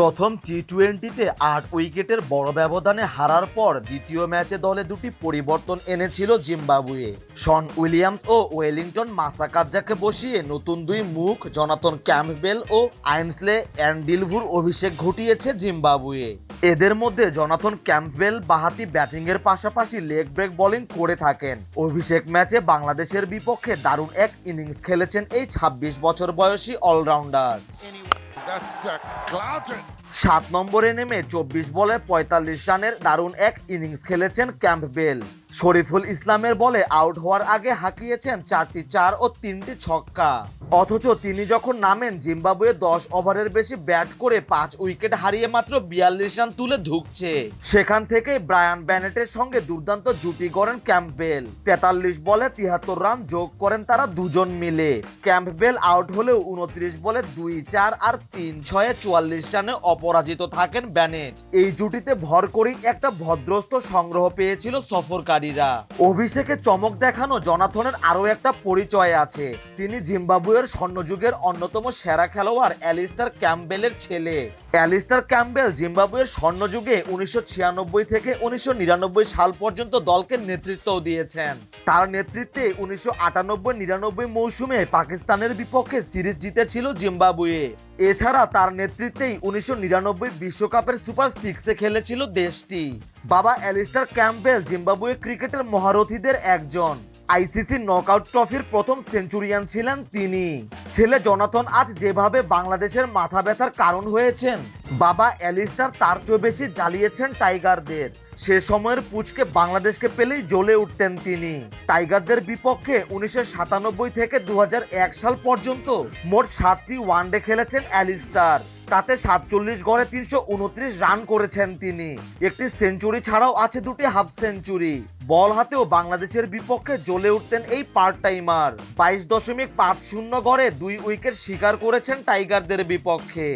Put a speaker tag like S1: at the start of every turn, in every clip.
S1: প্রথম টি টোয়েন্টিতে আট উইকেটের বড় ব্যবধানে হারার পর দ্বিতীয় ম্যাচে দলে দুটি পরিবর্তন এনেছিল জিম্বাবুয়ে। শন উইলিয়ামস ও ওয়েলিংটন মাসাকাজ্জাকে বসিয়ে নতুন দুই মুখ জনাতন ক্যাম্পবেল ও আইনসলে অ্যান্ডিলভুর অভিষেক ঘটিয়েছে জিম্বাবুয়ে। এদের মধ্যে জনাথন ক্যাম্পবেল বাহাতি ব্যাটিংয়ের পাশাপাশি লেগ ব্রেক বোলিং করে থাকেন। অভিষেক ম্যাচে বাংলাদেশের বিপক্ষে দারুণ এক ইনিংস খেলেছেন এই ২৬ বছর বয়সী অলরাউন্ডার. সাত নম্বরে নেমে চব্বিশ বলে পঁয়তাল্লিশ রানের দারুণ এক ইনিংস খেলেছেন ক্যাম্পবেল শরীফুল ইসলামের বলে আউট হওয়ার আগে হাঁকিয়েছেন চারটি চার ও তিনটি ছক্কা। অথচ তিনি যখন নামেন, জিম্বাবুয়ে দশ ওভারের বেশি ব্যাট করে পাঁচ উইকেট হারিয়ে মাত্র বিয়াল্লিশ রান তুলে ধুকছে। সেখান থেকে ব্রায়ান ব্যানেটের সঙ্গে দুর্দান্ত জুটি করেন ক্যাম্পবেল। তেতাল্লিশ বলে তিয়াত্তর রান যোগ করেন তারা দুজন মিলে। ক্যাম্পবেল আউট হলেও উনত্রিশ বলে দুই চার আর তিন ছয়ে চুয়াল্লিশ রানে অপরাজিত থাকেন ব্যানেট। এই জুটিতে ভর করেই একটা ভদ্রস্ত সংগ্রহ পেয়েছিল সফরকারীরা অভিষেকে চমক দেখানো জনাথনের আরও একটা পরিচয় আছে। তিনি জিম্বাবুয়ের স্বর্ণযুগের অন্যতম সেরা খেলোয়াড় অ্যালিস্টার ক্যাম্পবেলের ছেলে। অ্যালিস্টার ক্যাম্পবেল জিম্বাবুয়ের স্বর্ণযুগে উনিশশো ছিয়ানব্বই থেকে উনিশশো নিরানব্বই সাল পর্যন্ত দলকে নেতৃত্ব দিয়েছেন। তার নেতৃত্বে উনিশশো আটানব্বই নিরানব্বই মৌসুমে পাকিস্তানের বিপক্ষে সিরিজ জিতেছিল জিম্বাবুয়ে। এছাড়া তার নেতৃত্বেই উনিশশো বিশ্বকাপের সুপার সিক্সে খেলেছিল দেশটি। বাবা অ্যালিস্টার ক্যাম্পবেল জিম্বাবুয়ে ক্রিকেটের মহারথীদের একজন। আইসিসি নকআউট ট্রফির প্রথম সেঞ্চুরিয়ান ছিলেন তিনি। ছেলে জনাথন আজ যেভাবে বাংলাদেশের মাথা ব্যথার কারণ হয়েছেন, বাবা অ্যালিস্টার তার চেয়ে বেশি জ্বালিয়েছেন টাইগারদের। সে সময়ের পুচকে বাংলাদেশকে পেলেই জ্বলে উঠতেন তিনি। টাইগারদের বিপক্ষে উনিশশো সাতানব্বই থেকে দু হাজার এক সাল পর্যন্ত মোট সাতটি ওয়ানডে খেলেছেন অ্যালিস্টার। তাতে সাতচল্লিশ গড়ে তিনশো উনত্রিশ রান করেছেন তিনি। একটি সেঞ্চুরি ছাড়াও আছে দুটি হাফ সেঞ্চুরি। বল হাতেও বাংলাদেশের বিপক্ষে জ্বলে উঠতেন এই পার্ট টাইমার বাইশ দশমিক পাঁচ শূন্য গড়ে দুই উইকেট শিকার করেছেন টাইগারদের বিপক্ষে।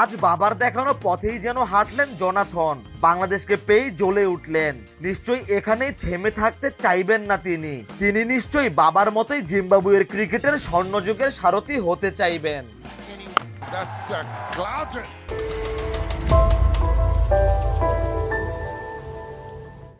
S1: আজ বাবার দেখানো পথেই যেন হাঁটলেন জনাথন। বাংলাদেশকে পেয়েই জ্বলে উঠলেন। নিশ্চয়ই এখানেই থেমে থাকতে চাইবেন না তিনি। তিনি নিশ্চয়ই বাবার মতোই জিম্বাবুয়ের ক্রিকেটের স্বর্ণযুগের সারথি হতে চাইবেন।
S2: That's uh, Cloughton.